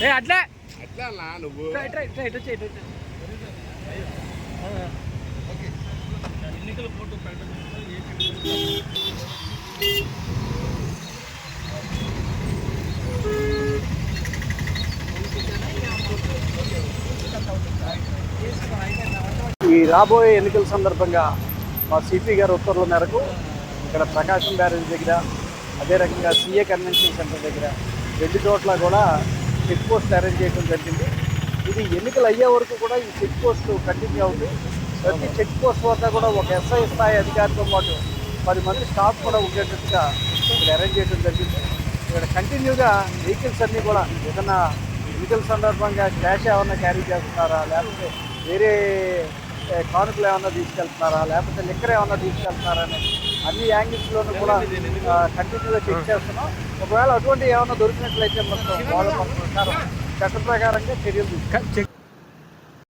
ఏ అట్లే. అన్నా నువ్వు. ఎన్నికల ఈ రాబోయే ఎన్నికల సందర్భంగా మా సిపి గారి ఉత్తర్వుల మేరకు ఇక్కడ ప్రకాశం బ్యారేజ్ దగ్గర అదే రకంగా సిఏ కన్వెన్షన్ సెంటర్ దగ్గర రెండు చోట్ల కూడా చెక్ పోస్ట్ అరేంజ్ చేయడం జరిగింది. ఇది ఎన్నికలు అయ్యే వరకు కూడా ఈ చెక్ పోస్ట్ కంటిన్యూ అవుతుంది. ప్రతి చెక్ పోస్ట్ వద్ద కూడా ఒక ఎస్ఐ స్థాయి అధికారితో పాటు పది మంది స్టాఫ్ కూడా ఉండేటట్టుగా ఇక్కడ అరేంజ్ చేయడం జరిగింది. ఇక్కడ కంటిన్యూగా వెహికల్స్ అన్నీ కూడా ఏదైనా ఎన్నికల సందర్భంగా క్యాష్ ఏమన్నా క్యారీ చేస్తున్నారా? లేకపోతే వేరే కానుకలు ఏమన్నా తీసుకెళ్తున్నారా? లేకపోతే లిక్కర్ ఏమన్నా తీసుకెళ్తున్నారా అని అన్ని యాంగిల్స్లోనూ కూడా కంటిన్యూగా చెక్ చేస్తున్నాం. ఒకవేళ అటువంటి ఏమైనా దొరికినట్లయితే మొత్తం వాళ్ళ చట్ట ప్రకారంగా చర్యలు తీసుకుంటాం